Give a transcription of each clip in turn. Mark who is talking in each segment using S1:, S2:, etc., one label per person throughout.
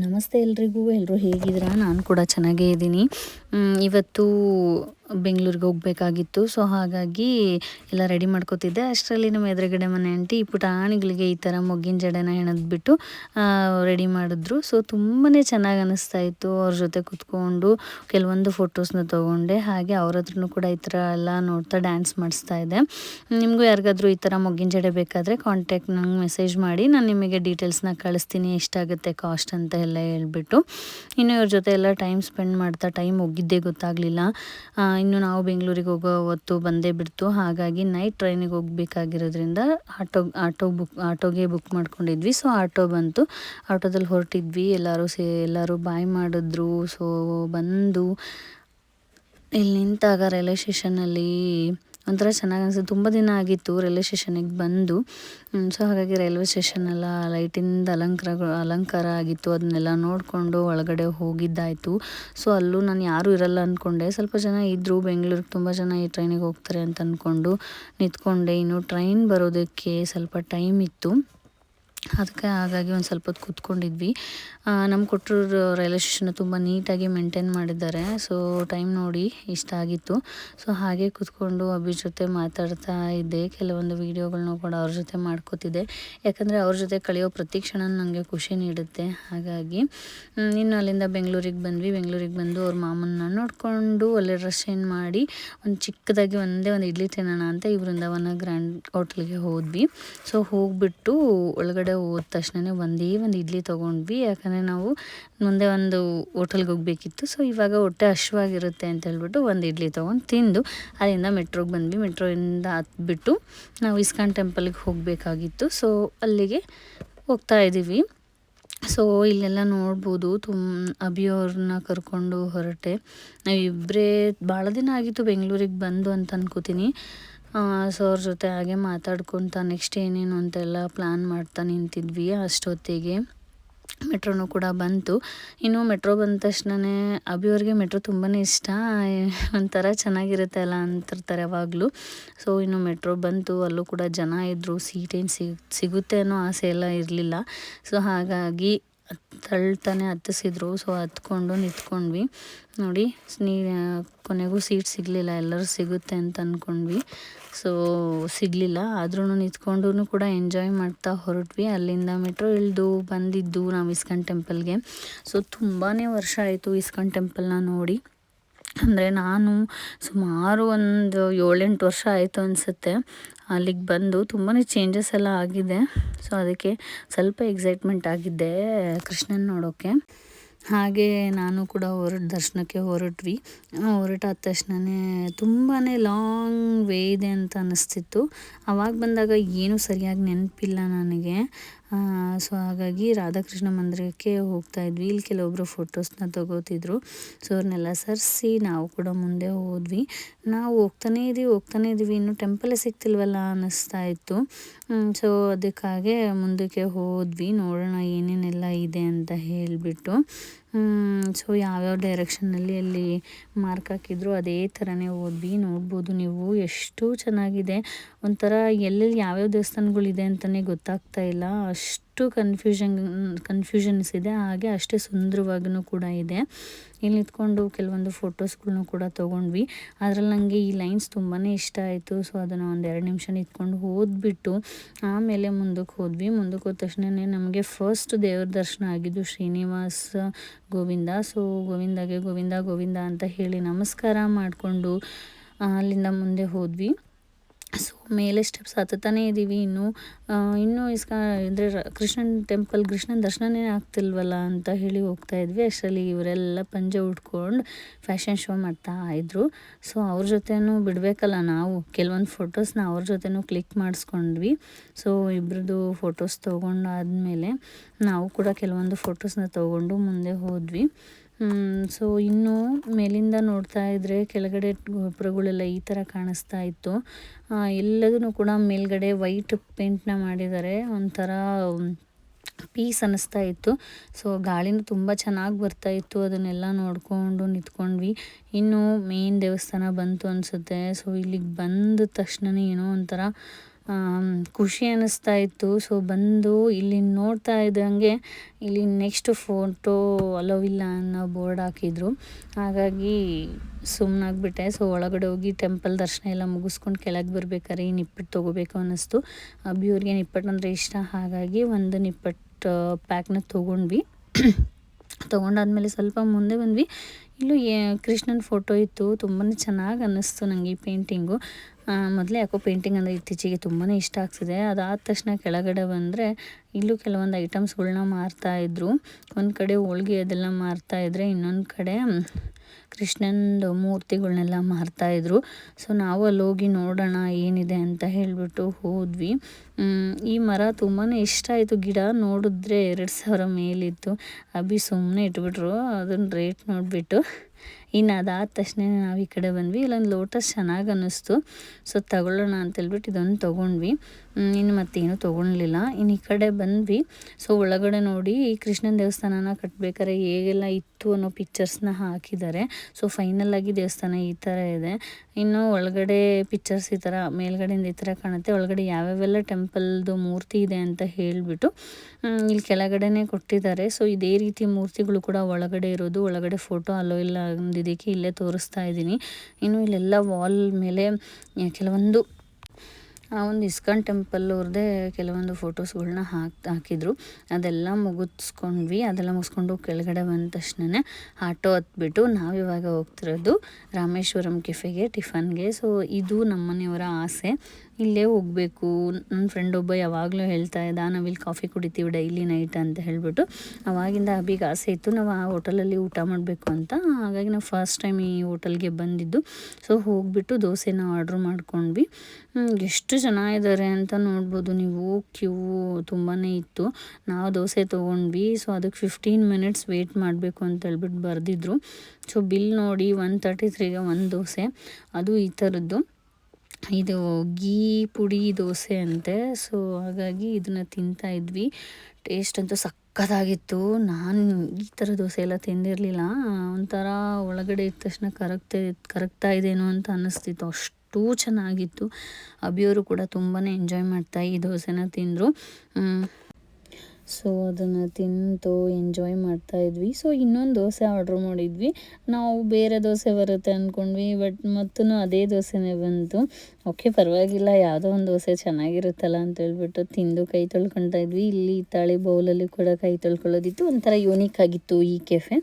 S1: ನಮಸ್ತೆ ಎಲ್ರಿಗೂ ಎಲ್ಲರೂ ಹೇಗಿದ್ದೀರಾ? ನಾನು ಕೂಡ ಚೆನ್ನಾಗೇ ಇದ್ದೀನಿ. ಇವತ್ತು ಬೆಂಗಳೂರಿಗೆ ಹೋಗಬೇಕಾಗಿತ್ತು. ಸೊ ಹಾಗಾಗಿ ಎಲ್ಲ ರೆಡಿ ಮಾಡ್ಕೋತಿದ್ದೆ. ಅಷ್ಟರಲ್ಲಿ ನಮ್ಮ ಎದುರುಗಡೆ ಮನೆ ಆಂಟಿ ಈ ಪುಟಾಣಿಗಳಿಗೆ ಈ ಥರ ಮೊಗ್ಗಿನ ಜಡೆನ ಹೆಣದ್ಬಿಟ್ಟು ರೆಡಿ ಮಾಡಿದ್ರು. ಸೊ ತುಂಬಾ ಚೆನ್ನಾಗಿ ಅನ್ನಿಸ್ತಾ ಇತ್ತು. ಅವ್ರ ಜೊತೆ ಕುತ್ಕೊಂಡು ಕೆಲವೊಂದು ಫೋಟೋಸ್ನ ತೊಗೊಂಡೆ. ಹಾಗೆ ಅವ್ರ ಹತ್ರನೂ ಕೂಡ ಈ ಥರ ಎಲ್ಲ ನೋಡ್ತಾ ಡ್ಯಾನ್ಸ್ ಮಾಡಿಸ್ತಾ ಇದ್ದೆ. ನಿಮಗೂ ಯಾರಿಗಾದರೂ ಈ ಥರ ಮೊಗ್ಗಿನ ಜಡೆ ಬೇಕಾದರೆ ಕಾಂಟ್ಯಾಕ್ಟ್ ನಂಗೆ ಮೆಸೇಜ್ ಮಾಡಿ. ನಾನು ನಿಮಗೆ ಡೀಟೇಲ್ಸ್ನ ಕಳಿಸ್ತೀನಿ. ಎಷ್ಟಾಗುತ್ತೆ ಕಾಸ್ಟ್ ಅಂತ ಎಲ್ಲ ಹೇಳ್ಬಿಟ್ಟು. ಇನ್ನು ಇವ್ರ ಜೊತೆ ಎಲ್ಲ ಟೈಮ್ ಸ್ಪೆಂಡ್ ಮಾಡ್ತಾ ಟೈಮ್ ಹೋಗಿದ್ದೇ ಗೊತ್ತಾಗಲಿಲ್ಲ. ಇನ್ನು ನಾವು ಬೆಂಗಳೂರಿಗೆ ಹೋಗೋ ಹೊತ್ತು ಬಂದೇ ಬಿಡ್ತು. ಹಾಗಾಗಿ ನೈಟ್ ಟ್ರೈನಿಗೆ ಹೋಗಬೇಕಾಗಿರೋದ್ರಿಂದ ಆಟೋ ಆಟೋ ಬುಕ್, ಆಟೋಗೆ ಬುಕ್ ಮಾಡ್ಕೊಂಡಿದ್ವಿ. ಸೊ, ಆಟೋ ಬಂತು. ಆಟೋದಲ್ಲಿ ಹೊರಟಿದ್ವಿ. ಎಲ್ಲರೂ ಸೇ, ಎಲ್ಲರೂ ಬಾಯ್ ಮಾಡಿದ್ರು. ಸೊ, ಬಂದು ಇಲ್ಲಿ ನಿಂತಾಗ ರೈಲ್ವೆ ಸ್ಟೇಷನಲ್ಲಿ ಒಂಥರ ಚೆನ್ನಾಗಿ ಅನಿಸುತ್ತೆ. ತುಂಬ ದಿನ ಆಗಿತ್ತು ರೈಲ್ವೆ ಸ್ಟೇಷನಿಗೆ ಬಂದು. ಸೊ ಹಾಗಾಗಿ ರೈಲ್ವೆ ಸ್ಟೇಷನ್ ಎಲ್ಲ ಲೈಟಿಂದ ಅಲಂಕಾರಗಳು, ಅಲಂಕಾರ ಆಗಿತ್ತು. ಅದನ್ನೆಲ್ಲ ನೋಡಿಕೊಂಡು ಒಳಗಡೆ ಹೋಗಿದ್ದಾಯಿತು. ಸೊ ಅಲ್ಲೂ ನಾನು ಯಾರೂ ಇರಲ್ಲ ಅಂದ್ಕೊಂಡೆ ಸ್ವಲ್ಪ ಜನ ಇದ್ದರು ಬೆಂಗಳೂರಿಗೆ ತುಂಬ ಜನ ಈ ಟ್ರೈನಿಗೆ ಹೋಗ್ತಾರೆ ಅಂತ ಅಂದ್ಕೊಂಡು ನಿಂತ್ಕೊಂಡೆ. ಇನ್ನು ಟ್ರೈನ್ ಬರೋದಕ್ಕೆ ಸ್ವಲ್ಪ ಟೈಮ್ ಇತ್ತು. ಅದಕ್ಕೆ ಹಾಗಾಗಿ ಒಂದು ಸ್ವಲ್ಪ ಹೊತ್ತು ಕೂತ್ಕೊಂಡಿದ್ವಿ ನಮ್ಮ ಕೊಟ್ಟರು ರೈಲ್ವೆ ಸ್ಟೇಷನ್ ತುಂಬ ನೀಟಾಗಿ ಮೇಂಟೈನ್ ಮಾಡಿದ್ದಾರೆ. ಸೊ, ಟೈಮ್ ನೋಡಿ ಇಷ್ಟ ಆಗಿತ್ತು. ಸೊ, ಹಾಗೆ ಕೂತ್ಕೊಂಡು ಅಭಿ ಜೊತೆ ಮಾತಾಡ್ತಾ ಇದ್ದೆ. ಕೆಲವೊಂದು ವೀಡಿಯೋಗಳನ್ನೂ ಕೂಡ ಅವ್ರ ಜೊತೆ ಮಾಡ್ಕೋತಿದ್ದೆ. ಯಾಕಂದರೆ ಅವ್ರ ಜೊತೆ ಕಳೆಯೋ ಪ್ರತಿ ಕ್ಷಣ ನನಗೆ ಖುಷಿ ನೀಡುತ್ತೆ. ಹಾಗಾಗಿ ಇನ್ನು ಅಲ್ಲಿಂದ ಬೆಂಗಳೂರಿಗೆ ಬಂದ್ವಿ. ಬೆಂಗಳೂರಿಗೆ ಬಂದು ಅವ್ರ ಮಾಮನ್ನ ನೋಡಿಕೊಂಡು ಅಲ್ಲಿ ಡ್ರೆಸ್ ಚೇಂಜ್ ಮಾಡಿ ಒಂದು ಚಿಕ್ಕದಾಗಿ ಒಂದೇ ಒಂದು ಇಡ್ಲಿ ತಿನ್ನೋಣ ಅಂತ ಈ ಬೃಂದಾವನ ಗ್ರ್ಯಾಂಡ್ ಹೋಟ್ಲಿಗೆ ಹೋದ್ವಿ. ಸೊ, ಹೋಗಿಬಿಟ್ಟು ಒಳಗಡೆ ಹೋದ ತಕ್ಷಣ ಒಂದೇ ಒಂದು ಇಡ್ಲಿ ತೊಗೊಂಡ್ವಿ. ಯಾಕಂದರೆ ನಾವು ಮುಂದೆ ಒಂದು ಹೋಟೆಲ್ಗೆ ಹೋಗಬೇಕಿತ್ತು. ಸೊ ಇವಾಗ ಹೊಟ್ಟೆ ಹಶ್ವಾಗಿರುತ್ತೆ ಅಂತ ಹೇಳ್ಬಿಟ್ಟು ಒಂದು ಇಡ್ಲಿ ತೊಗೊಂಡು ತಿಂದು ಅಲ್ಲಿಂದ ಮೆಟ್ರೋಗೆ ಬಂದ್ವಿ. ಮೆಟ್ರೋಯಿಂದ ಹತ್ಬಿಟ್ಟು ನಾವು ಇಸ್ಕಾನ್ ಟೆಂಪಲ್ಗೆ ಹೋಗಬೇಕಾಗಿತ್ತು. ಸೊ ಅಲ್ಲಿಗೆ ಹೋಗ್ತಾ ಇದ್ದೀವಿ. ಸೊ ಇಲ್ಲೆಲ್ಲ ನೋಡ್ಬೋದು. ತುಂಬ ಅಭಿಯವ್ರನ್ನ ಕರ್ಕೊಂಡು ಹೊರಟೆ. ನಾವಿಬ್ಬರೇ ಭಾಳ ದಿನ ಆಗಿತ್ತು ಬೆಂಗಳೂರಿಗೆ ಬಂದು ಅಂತ ಅನ್ಕೋತೀನಿ. ಸೊ ಅವ್ರ ಜೊತೆ ಹಾಗೆ ಮಾತಾಡ್ಕೊತ ನೆಕ್ಸ್ಟ್ ಏನೇನು ಅಂತೆಲ್ಲ ಪ್ಲ್ಯಾನ್ ಮಾಡ್ತಾ ನಿಂತಿದ್ವಿ ಅಷ್ಟೊತ್ತಿಗೆ. ಮೆಟ್ರೋನು ಕೂಡ ಬಂತು. ಇನ್ನು ಮೆಟ್ರೋ ಬಂದ ತಕ್ಷಣವೇ ಅಭಿಯವ್ರಿಗೆ ಮೆಟ್ರೋ ತುಂಬಾ ಇಷ್ಟ. ಒಂಥರ ಚೆನ್ನಾಗಿರುತ್ತೆ ಅಲ್ಲ ಅಂತಿರ್ತಾರೆ ಯಾವಾಗಲೂ ಸೊ ಇನ್ನು ಮೆಟ್ರೋ ಬಂತು. ಅಲ್ಲೂ ಕೂಡ ಜನ ಇದ್ದರು ಸೀಟೇನು ಸಿಗ್, ಸಿಗುತ್ತೆ ಅನ್ನೋ ಆಸೆ ಎಲ್ಲ ಇರಲಿಲ್ಲ. ಸೊ ಹಾಗಾಗಿ ತಳ್ತಾನೆ ಹತ್ತಿಸಿದ್ರು. ಸೊ ಹತ್ಕೊಂಡು ನಿಂತ್ಕೊಂಡ್ವಿ. ನೋಡಿ ನೀ ಕೊನೆಗೂ ಸೀಟ್ ಸಿಗಲಿಲ್ಲ. ಎಲ್ಲರೂ ಸಿಗುತ್ತೆ ಅಂತ ಅಂದ್ಕೊಂಡ್ವಿ ಸೊ ಸಿಗಲಿಲ್ಲ. ಆದ್ರೂ ನಿಂತ್ಕೊಂಡು ಕೂಡ ಎಂಜಾಯ್ ಮಾಡ್ತಾ ಹೊರಟ್ವಿ. ಅಲ್ಲಿಂದ ಮೆಟ್ರೋ ಇಳಿದು ಬಂದಿದ್ದು ನಾವು ಇಸ್ಕಾನ್ ಟೆಂಪಲ್ಗೆ. ಸೊ ತುಂಬಾ ವರ್ಷ ಆಯಿತು ಇಸ್ಕಾನ್ ಟೆಂಪಲ್ನ ನೋಡಿ. ಅಂದರೆ ನಾನು ಸುಮಾರು ಒಂದು ಏಳೆಂಟು ವರ್ಷ ಆಯಿತು ಅನಿಸುತ್ತೆ. ಅಲ್ಲಿಗೆ ಬಂದು ತುಂಬಾ ಚೇಂಜಸ್ ಎಲ್ಲ ಆಗಿದೆ. ಸೊ ಅದಕ್ಕೆ ಸ್ವಲ್ಪ ಎಕ್ಸೈಟ್ಮೆಂಟ್ ಆಗಿದ್ದೆ ಕೃಷ್ಣನ್ ನೋಡೋಕ್ಕೆ ಹಾಗೆ ನಾನು ಕೂಡ ಹೊರಟು ದರ್ಶನಕ್ಕೆ ಹೊರಟ್ವಿ. ಹೊರಟಾದ ತಕ್ಷಣವೇ ತುಂಬಾ ಲಾಂಗ್ ವೇ ಇದೆ ಅಂತ ಅನ್ನಿಸ್ತಿತ್ತು ಅವಾಗ ಬಂದಾಗ ಏನೂ ಸರಿಯಾಗಿ ನೆನಪಿಲ್ಲ ನನಗೆ. ಸೊ ಹಾಗಾಗಿ ರಾಧಾಕೃಷ್ಣ ಮಂದಿರಕ್ಕೆ ಹೋಗ್ತಾ ಇದ್ವಿ. ಇಲ್ಲಿ ಕೆಲವೊಬ್ಬರು ಫೋಟೋಸ್ನ ತಗೋತಿದ್ರು. ಸೊ ಅವ್ರನ್ನೆಲ್ಲ ಸರಿಸಿ ನಾವು ಕೂಡ ಮುಂದೆ ಹೋದ್ವಿ. ನಾವು ಹೋಗ್ತಾನೇ ಇದ್ದೀವಿ ಹೋಗ್ತಾನೇ ಇದ್ದೀವಿ ಇನ್ನೂ ಟೆಂಪಲೇ ಸಿಗ್ತಿಲ್ವಲ್ಲ ಅನ್ನಿಸ್ತಾ ಇತ್ತು. ಸೊ ಅದಕ್ಕಾಗೆ ಮುಂದಕ್ಕೆ ಹೋದ್ವಿ. ನೋಡೋಣ ಏನೇನೆಲ್ಲ ಇದೆ ಅಂತ ಹೇಳಿಬಿಟ್ಟು. ಸೊ ಯಾವ್ಯಾವ ಡೈರೆಕ್ಷನ್ನಲ್ಲಿ ಅಲ್ಲಿ ಮಾರ್ಕ್ ಹಾಕಿದ್ರು ಅದೇ ಥರನೇ ಓದ್ವಿ ನೋಡ್ಬೋದು ನೀವು. ಎಷ್ಟು ಚೆನ್ನಾಗಿದೆ. ಒಂಥರ ಎಲ್ಲೆಲ್ಲಿ ಯಾವ್ಯಾವ ದೇವಸ್ಥಾನಗಳಿದೆ ಅಂತಲೇ ಗೊತ್ತಾಗ್ತಾ ಇಲ್ಲ. ಅಷ್ಟು ಕನ್ಫ್ಯೂಷನ್ ಕನ್ಫ್ಯೂಷನ್ಸ್ ಇದೆ, ಹಾಗೆ ಅಷ್ಟೇ ಸುಂದರವಾಗಿಯೂ ಕೂಡ ಇದೆ. ಇಲ್ಲಿ ನಿಂತ್ಕೊಂಡು ಕೆಲವೊಂದು ಫೋಟೋಸ್ಗಳನ್ನೂ ಕೂಡ ತೊಗೊಂಡ್ವಿ. ಅದರಲ್ಲಿ ನನಗೆ ಈ ಲೈನ್ಸ್ ತುಂಬಾ ಇಷ್ಟ ಆಯಿತು. ಸೊ ಅದನ್ನು ಒಂದು ಎರಡು ನಿಮಿಷ ನಿಂತ್ಕೊಂಡು ಓದ್ಬಿಟ್ಟು ಆಮೇಲೆ ಮುಂದಕ್ಕೆ ಹೋದ್ವಿ. ಮುಂದಕ್ಕೆ ಹೋದ ತಕ್ಷಣವೇ ನಮಗೆ ಫಸ್ಟ್ ದೇವ್ರ ದರ್ಶನ ಆಗಿದ್ದು ಶ್ರೀನಿವಾಸ ಗೋವಿಂದ. ಸೊ ಗೋವಿಂದಾಗೆ ಗೋವಿಂದ ಗೋವಿಂದ ಅಂತ ಹೇಳಿ ನಮಸ್ಕಾರ ಮಾಡಿಕೊಂಡು ಅಲ್ಲಿಂದ ಮುಂದೆ ಹೋದ್ವಿ. ಸೊ ಮೇಲೆ ಸ್ಟೆಪ್ಸ್ ಹತ್ತುತ್ತಾನೇ ಇದ್ದೀವಿ ಇನ್ನೂ ಇನ್ನೂ ಇಸ್ಕ, ಅಂದರೆ ಕೃಷ್ಣನ ಟೆಂಪಲ್ ಕೃಷ್ಣನ ದರ್ಶನನೇ ಆಗ್ತಿಲ್ವಲ್ಲ ಅಂತ ಹೇಳಿ ಹೋಗ್ತಾ ಇದ್ವಿ. ಅಷ್ಟರಲ್ಲಿ ಇವರೆಲ್ಲ ಪಂಜೆ ಉಟ್ಕೊಂಡು ಫ್ಯಾಷನ್ ಶೋ ಮಾಡ್ತಾ ಇದ್ರು. ಸೊ ಅವ್ರ ಜೊತೆನೂ ಬಿಡಬೇಕಲ್ಲ ನಾವು. ಕೆಲವೊಂದು ಫೋಟೋಸ್ನ ಅವ್ರ ಜೊತೆನೂ ಕ್ಲಿಕ್ ಮಾಡಿಸ್ಕೊಂಡ್ವಿ. ಸೊ ಇಬ್ರದ್ದು ಫೋಟೋಸ್ ತೊಗೊಂಡಾದ್ಮೇಲೆ ನಾವು ಕೂಡ ಕೆಲವೊಂದು ಫೋಟೋಸ್ನ ತೊಗೊಂಡು ಮುಂದೆ ಹೋದ್ವಿ. ಸೊ ಇನ್ನು ಮೇಲಿಂದ ನೋಡ್ತಾ ಇದ್ದರೆ ಕೆಳಗಡೆ ಗೋಪುರಗಳೆಲ್ಲ ಈ ಥರ ಕಾಣಿಸ್ತಾ ಇತ್ತು. ಎಲ್ಲದೂ ಕೂಡ ಮೇಲ್ಗಡೆ ವೈಟ್ ಪೇಂಟ್ನ ಮಾಡಿದ್ದಾರೆ. ಒಂಥರ ಪೀಸ್ ಅನ್ನಿಸ್ತಾ ಇತ್ತು. ಸೊ ಗಾಳಿನೂ ತುಂಬ ಚೆನ್ನಾಗಿ ಬರ್ತಾ ಇತ್ತು. ಅದನ್ನೆಲ್ಲ ನೋಡಿಕೊಂಡು ನಿಂತ್ಕೊಂಡ್ವಿ. ಇನ್ನು ಮೇನ್ ದೇವಸ್ಥಾನ ಬಂತು ಅನಿಸುತ್ತೆ. ಸೊ ಇಲ್ಲಿಗೆ ಬಂದ ತಕ್ಷಣವೇ ಏನೋ ಒಂಥರ ಖುಷಿ ಅನ್ನಿಸ್ತಾ ಇತ್ತು. ಸೊ ಬಂದು ಇಲ್ಲಿ ನೋಡ್ತಾ ಇದ್ದಂಗೆ ಇಲ್ಲಿ ನೆಕ್ಸ್ಟ್ ಫೋಟೋ ಇಲ್ಲ ಅನ್ನೋ ಬೋರ್ಡ್ ಹಾಕಿದ್ರು. ಹಾಗಾಗಿ ಸುಮ್ಮನಾಗ್ಬಿಟ್ಟೆ ಸೊ ಒಳಗಡೆ ಹೋಗಿ ಟೆಂಪಲ್ ದರ್ಶನ ಎಲ್ಲ ಮುಗಿಸ್ಕೊಂಡು ಕೆಳಗೆ ಬರ್ಬೇಕಾದ್ರೆ ಈ ನಿಪ್ಪಟ್ಟು ತೊಗೋಬೇಕು ಅನ್ನಿಸ್ತು. ಅಬ್ಬಿಯವ್ರಿಗೆ ನಿಪ್ಪಟ್ಟು ಅಂದರೆ ಇಷ್ಟ. ಹಾಗಾಗಿ ಒಂದು ನಿಪ್ಪಟ್ಟು ಪ್ಯಾಕ್ನ ತೊಗೊಂಡ್ವಿ. ತೊಗೊಂಡಾದ್ಮೇಲೆ ಸ್ವಲ್ಪ ಮುಂದೆ ಬಂದ್ವಿ. ಇಲ್ಲೂ ಕೃಷ್ಣನ ಫೋಟೋ ಇತ್ತು. ತುಂಬಾ ಚೆನ್ನಾಗಿ ಅನ್ನಿಸ್ತು ನನಗೆ ಈ ಪೇಂಟಿಂಗು ಮೊದಲೇ ಯಾಕೋ ಪೇಂಟಿಂಗ್ ಅಂದರೆ ಇತ್ತೀಚೆಗೆ ತುಂಬಾ ಇಷ್ಟ ಆಗ್ತಿದೆ. ಅದಾದ ತಕ್ಷಣ ಕೆಳಗಡೆ ಬಂದರೆ ಇಲ್ಲೂ ಕೆಲವೊಂದು ಐಟಮ್ಸ್ಗಳನ್ನ ಮಾರ್ತಾಯಿದ್ರು ಒಂದು ಕಡೆ ಹೋಳ್ಗೆ ಅದೆಲ್ಲ ಮಾರ್ತಾಯಿದ್ರೆ ಇನ್ನೊಂದು ಕಡೆ ಕೃಷ್ಣಂದು ಮೂರ್ತಿಗಳನ್ನೆಲ್ಲ ಮಾರ್ತಾಯಿದ್ರು ಸೊ ನಾವು ಅಲ್ಲಿ ಹೋಗಿ ನೋಡೋಣ ಏನಿದೆ ಅಂತ ಹೇಳಿಬಿಟ್ಟು ಹೋದ್ವಿ. ಈ ಮರ ತುಂಬಾ ಇಷ್ಟ ಆಯಿತು. ಗಿಡ ನೋಡಿದ್ರೆ ಎರಡು ಸಾವಿರ ಮೇಲಿತ್ತು. ಅಭಿ ಸುಮ್ಮನೆ ಇಟ್ಬಿಟ್ರು. ಅದನ್ನ ರೇಟ್ ನೋಡಿಬಿಟ್ಟು ಇನ್ನು ಅದಾದ ತಕ್ಷಣ ನಾವು ಈ ಕಡೆ ಬಂದ್ವಿ. ಇಲ್ಲೊಂದು ಲೋಟಸ್ ಚೆನ್ನಾಗಿ ಅನ್ನಿಸ್ತು. ಸೊ ತಗೊಳ್ಳೋಣ ಅಂತೇಳ್ಬಿಟ್ಟು ಇದೊಂದು ತೊಗೊಂಡ್ವಿ. ಇನ್ನು ಮತ್ತೇನು ತೊಗೊಳ್ಲಿಲ್ಲ ಇನ್ನು ಈ ಕಡೆ ಬಂದ್ವಿ. ಸೊ ಒಳಗಡೆ ನೋಡಿ ಈ ಕೃಷ್ಣನ ದೇವಸ್ಥಾನನ ಕಟ್ಟಬೇಕಾದ್ರೆ ಹೇಗೆಲ್ಲ ಇತ್ತು ಅನ್ನೋ ಪಿಕ್ಚರ್ಸ್ನ ಹಾಕಿದ್ದಾರೆ. ಸೊ ಫೈನಲ್ ಆಗಿ ದೇವಸ್ಥಾನ ಈ ಥರ ಇದೆ. ಇನ್ನು ಒಳಗಡೆ ಪಿಕ್ಚರ್ಸ್ ಈ ಥರ ಮೇಲ್ಗಡೆಯಿಂದ ಈ ಥರ ಕಾಣುತ್ತೆ. ಒಳಗಡೆ ಯಾವ್ಯಾವೆಲ್ಲ ಟೆಂಪಲ್ದು ಮೂರ್ತಿ ಇದೆ ಅಂತ ಹೇಳಿಬಿಟ್ಟು ಇಲ್ಲಿ ಕೆಳಗಡೆನೇ ಕೊಟ್ಟಿದ್ದಾರೆ. ಸೊ ಇದೇ ರೀತಿ ಮೂರ್ತಿಗಳು ಕೂಡ ಒಳಗಡೆ ಇರೋದು. ಒಳಗಡೆ ಫೋಟೋ ಅಲ್ಲೋ ಇಲ್ಲ ಅಂದಿದ್ದಕ್ಕೆ ಇಲ್ಲೇ ತೋರಿಸ್ತಾ ಇದ್ದೀನಿ. ಇನ್ನು ಇಲ್ಲೆಲ್ಲ ವಾಲ್ ಮೇಲೆ ಕೆಲವೊಂದು, ಆ, ಒಂದು ಇಸ್ಕಾನ್ ಟೆಂಪಲ್ ಅವ್ರದ್ದೇ ಕೆಲವೊಂದು ಫೋಟೋಸ್ಗಳನ್ನ ಹಾಕಿ, ಹಾಕಿದ್ರು. ಅದೆಲ್ಲ ಮುಗಿಸ್ಕೊಂಡ್ವಿ. ಅದೆಲ್ಲ ಮುಗಿಸ್ಕೊಂಡು ಕೆಳಗಡೆ ಬಂದ ತಕ್ಷಣ ಆಟೋ ಹತ್ಬಿಟ್ಟು ನಾವಿವಾಗ ಹೋಗ್ತಿರೋದು ರಾಮೇಶ್ವರಂ ಕೆಫೆಗೆ ಟಿಫನ್ಗೆ. ಸೊ ಇದು ನಮ್ಮನೆಯವರ ಆಸೆ. ಇಲ್ಲೇ ಹೋಗಬೇಕು. ನನ್ನ ಫ್ರೆಂಡ್ ಒಬ್ಬ ಯಾವಾಗಲೂ ಹೇಳ್ತಾ ಇದ್ದ ನಾವಿಲ್ಲಿ ಕಾಫಿ ಕುಡಿತೀವಿ ಡೈಲಿ ನೈಟ್ ಅಂತ ಹೇಳಿಬಿಟ್ಟು. ಅವಾಗಿಂದ ಅಭಿಗೆ ಆಸೆ ಇತ್ತು, ನಾವು ಆ ಹೋಟೆಲಲ್ಲಿ ಊಟ ಮಾಡಬೇಕು ಅಂತ. ಹಾಗಾಗಿ ನಾವು ಫಸ್ಟ್ ಟೈಮ್ ಈ ಹೋಟೆಲ್ಗೆ ಬಂದಿದ್ದು. ಸೊ ಹೋಗಿಬಿಟ್ಟು ದೋಸೆನ ಆರ್ಡ್ರ್ ಮಾಡ್ಕೊಂಡ್ವಿ. ಎಷ್ಟು ಜನ ಇದ್ದಾರೆ ಅಂತ ನೋಡ್ಬೋದು. ನೀವು ಕ್ಯೂ ತುಂಬಾ ಇತ್ತು. ನಾವು ದೋಸೆ ತೊಗೊಂಡ್ವಿ. ಸೊ ಅದಕ್ಕೆ ಫಿಫ್ಟೀನ್ ಮಿನಿಟ್ಸ್ ವೆಯ್ಟ್ ಮಾಡಬೇಕು ಅಂತ ಹೇಳ್ಬಿಟ್ಟು ಬರೆದಿದ್ರು. ಸೊ ಬಿಲ್ ನೋಡಿ ಒನ್ ತರ್ಟಿ ತ್ರೀಗೆ ಒಂದು ದೋಸೆ. ಅದು ಈ ಥರದ್ದು. ಇದು ಗೀ ಪುಡಿ ದೋಸೆ ಅಂತೆ. ಸೊ ಹಾಗಾಗಿ ಇದನ್ನು ತಿಂತಾ ಇದ್ವಿ. ಟೇಸ್ಟ್ ಅಂತೂ ಸಕ್ಕತ್ತಾಗಿತ್ತು. ನಾನು ಈ ಥರ ದೋಸೆ ಎಲ್ಲ ತಿಂದಿರಲಿಲ್ಲ. ಒಂಥರ ಒಳಗಡೆ ಇದ್ದ ತಕ್ಷಣ ಕರಗ್ತಾ ಕರಗ್ತಾ ಇದೇನೋ ಅಂತ ಅನ್ನಿಸ್ತಿತ್ತು. ಅಷ್ಟು ಚೆನ್ನಾಗಿತ್ತು. ಅಭಿಯವರು ಕೂಡ ತುಂಬಾ ಎಂಜಾಯ್ ಮಾಡ್ತಾ ಈ ದೋಸೆನ ತಿಂದರು. ಸೊ ಅದನ್ನು ತಿಂತು ಎಂಜಾಯ್ ಮಾಡ್ತಾ ಇದ್ವಿ. ಸೊ ಇನ್ನೊಂದು ದೋಸೆ ಆರ್ಡ್ರ್ ಮಾಡಿದ್ವಿ. ನಾವು ಬೇರೆ ದೋಸೆ ಬರುತ್ತೆ ಅಂದ್ಕೊಂಡ್ವಿ ಬಟ್ ಮತ್ತೂ ಅದೇ ದೋಸೆನೇ ಬಂತು. ಓಕೆ ಪರವಾಗಿಲ್ಲ, ಯಾವುದೋ ಒಂದು ದೋಸೆ ಚೆನ್ನಾಗಿರುತ್ತಲ್ಲ ಅಂತ ಹೇಳ್ಬಿಟ್ಟು ತಿಂದು ಕೈ ತೊಳ್ಕೊತಾ ಇದ್ವಿ. ಇಲ್ಲಿ ತಾಳಿ ಬೌಲಲ್ಲಿ ಕೂಡ ಕೈ ತೊಳ್ಕೊಳ್ಳೋದಿತ್ತು. ಒಂಥರ ಯೂನಿಕ್ ಆಗಿತ್ತು ಈ ಕೆಫೆ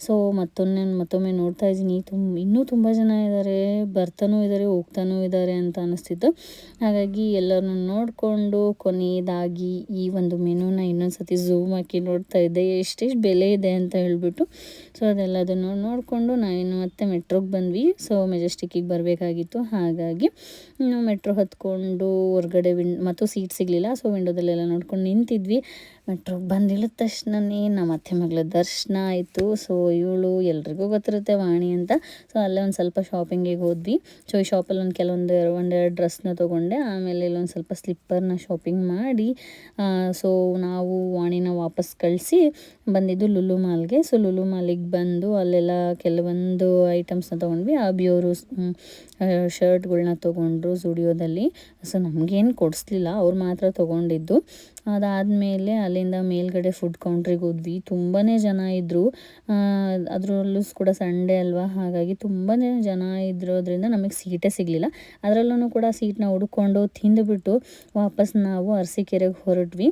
S1: ಸೊ ಮತ್ತೊಮ್ಮೆ ಮತ್ತೊಮ್ಮೆ ನೋಡ್ತಾ ಇದ್ದೀನಿ. ತುಂಬ ಇನ್ನೂ ತುಂಬ ಜನ ಇದ್ದಾರೆ ಬರ್ತಾನೂ ಇದ್ದಾರೆ ಹೋಗ್ತಾನೂ ಇದ್ದಾರೆ ಅಂತ ಅನ್ನಿಸ್ತಿತ್ತು ಹಾಗಾಗಿ ಎಲ್ಲರನ್ನೂ ನೋಡಿಕೊಂಡು ಕೊನೆಯದಾಗಿ ಈ ಒಂದು ಮೆನೂನ ಇನ್ನೊಂದು ಸತಿ ಝೂಮ್ ಹಾಕಿ ನೋಡ್ತಾ ಇದ್ದೆ. ಎಷ್ಟೆಷ್ಟು ಬೆಲೆ ಇದೆ ಅಂತ ಹೇಳಿಬಿಟ್ಟು. ಸೊ ಅದೆಲ್ಲದನ್ನು ನೋಡಿಕೊಂಡು ನಾನು ಮತ್ತೆ ಮೆಟ್ರೋಗೆ ಬಂದ್ವಿ. ಸೊ ಮೆಜೆಸ್ಟಿಕ್ಕಿಗೆ ಬರಬೇಕಾಗಿತ್ತು. ಹಾಗಾಗಿ ಮೆಟ್ರೋ ಹತ್ಕೊಂಡು ಹೊರಗಡೆ ವಿಂಡ್, ಮತ್ತು ಸೀಟ್ ಸಿಗಲಿಲ್ಲ. ಸೊ ವಿಂಡೋದಲ್ಲೆಲ್ಲ ನೋಡ್ಕೊಂಡು ನಿಂತಿದ್ವಿ. ಮೆಟ್ರೋಗೆ ಬಂದಿಳಿದ ತಕ್ಷಣನೇ ನಮ್ಮ ಅತ್ತೆ ಮಗಳ ದರ್ಶನ ಆಯಿತು. ಸೊ ಇವಳು ಎಲ್ರಿಗೂ ಗೊತ್ತಿರುತ್ತೆ ವಾಣಿ ಅಂತ. ಸೊ ಅಲ್ಲೇ ಒಂದು ಸ್ವಲ್ಪ ಶಾಪಿಂಗಿಗೆ ಹೋದ್ವಿ. ಸೊ ಈ ಶಾಪಲ್ಲಿ ಒಂದು ಕೆಲವೊಂದು ಒಂದೆರಡು ಡ್ರೆಸ್ನ ತೊಗೊಂಡೆ. ಆಮೇಲೆ ಇಲ್ಲೊಂದು ಸ್ವಲ್ಪ ಸ್ಲಿಪ್ಪರ್ನ ಶಾಪಿಂಗ್ ಮಾಡಿ ಸೊ ನಾವು ವಾಣಿನ ವಾಪಸ್ ಕಳಿಸಿ ಬಂದಿದ್ದು ಲುಲು ಮಾಲ್ಗೆ ಸೊ ಲುಲು ಮಾಲಿಗೆ ಬಂದು ಅಲ್ಲೆಲ್ಲ ಕೆಲವೊಂದು ಐಟಮ್ಸ್ನ ತೊಗೊಂಡ್ವಿ. ಅಬಿಯವರು ಶರ್ಟ್ಗಳನ್ನ ತೊಗೊಂಡ್ರು ಸ್ಟುಡಿಯೋದಲ್ಲಿ ಸೊ ನಮಗೇನು ಕೊಡಿಸ್ಲಿಲ್ಲ. ಅವ್ರು ಮಾತ್ರ ತೊಗೊಂಡಿದ್ದು. ಅದಾದಮೇಲೆ ಅಲ್ಲಿಂದ ಮೇಲ್ಗಡೆ ಫುಡ್ ಕೌಂಟ್ರಿಗೆ ಹೋದ್ವಿ. ತುಂಬಾ ಜನ ಇದ್ದರು ಅದರಲ್ಲೂ ಕೂಡ ಸಂಡೇ ಅಲ್ವಾ? ಹಾಗಾಗಿ ತುಂಬಾ ಜನ ಇದ್ರೋದ್ರಿಂದ ನಮಗೆ ಸೀಟೇ ಸಿಗಲಿಲ್ಲ. ಅದರಲ್ಲೂ ಕೂಡ ಸೀಟ್ನ ಹುಡುಕೊಂಡು ತಿಂದುಬಿಟ್ಟು ವಾಪಸ್ ನಾವು ಅರಸೀಕೆರೆಗೆ ಹೊರಟ್ವಿ.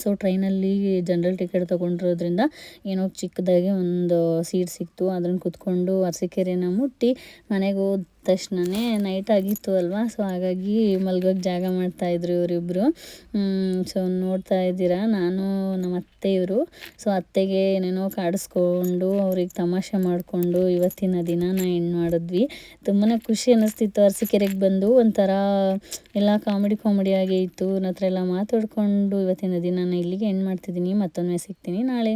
S1: ಸೊ ಟ್ರೈನಲ್ಲಿ ಜನರಲ್ ಟಿಕೆಟ್ ತೊಗೊಂಡಿರೋದ್ರಿಂದ ಏನೋ ಚಿಕ್ಕದಾಗಿ ಒಂದು ಸೀಟ್ ಸಿಕ್ತು. ಅದನ್ನು ಕುತ್ಕೊಂಡು ಅರಸೀಕೆರೆನ ಮುಟ್ಟಿ ಮನೆಗೆ ತಕ್ಷಣವೇ ನೈಟ್ ಆಗಿತ್ತು ಅಲ್ವಾ? ಸೊ ಹಾಗಾಗಿ ಮಲ್ಗೋಕ್ಕೆ ಜಾಗ ಮಾಡ್ತಾಯಿದ್ರು ಇವರಿಬ್ಬರು ಸೊ ನೋಡ್ತಾ ಇದ್ದೀರಾ? ನಾನು, ನಮ್ಮ ಅತ್ತೆ ಇವರು. ಸೊ ಅತ್ತೆಗೆ ಏನೇನೋ ಕಾಡಿಸ್ಕೊಂಡು, ಅವ್ರಿಗೆ ತಮಾಷೆ ಮಾಡಿಕೊಂಡು ಇವತ್ತಿನ ದಿನ ನಾನು ಎಂಡ್ ಮಾಡಿದ್ವಿ. ತುಂಬಾ ಖುಷಿ ಅನ್ನಿಸ್ತಿತ್ತು. ಅರಸಿಕೆರೆಗೆ ಬಂದು ಒಂಥರ ಎಲ್ಲ ಕಾಮಿಡಿ ಕಾಮಿಡಿಯಾಗಿ ಇತ್ತು. ನನ್ನ ಹತ್ರ ಎಲ್ಲ ಮಾತಾಡಿಕೊಂಡು ಇವತ್ತಿನ ದಿನನ ಇಲ್ಲಿಗೆ ಎಂಡ್ ಮಾಡ್ತಿದ್ದೀನಿ. ಮತ್ತೊಮ್ಮೆ ಸಿಗ್ತೀನಿ ನಾಳೆ.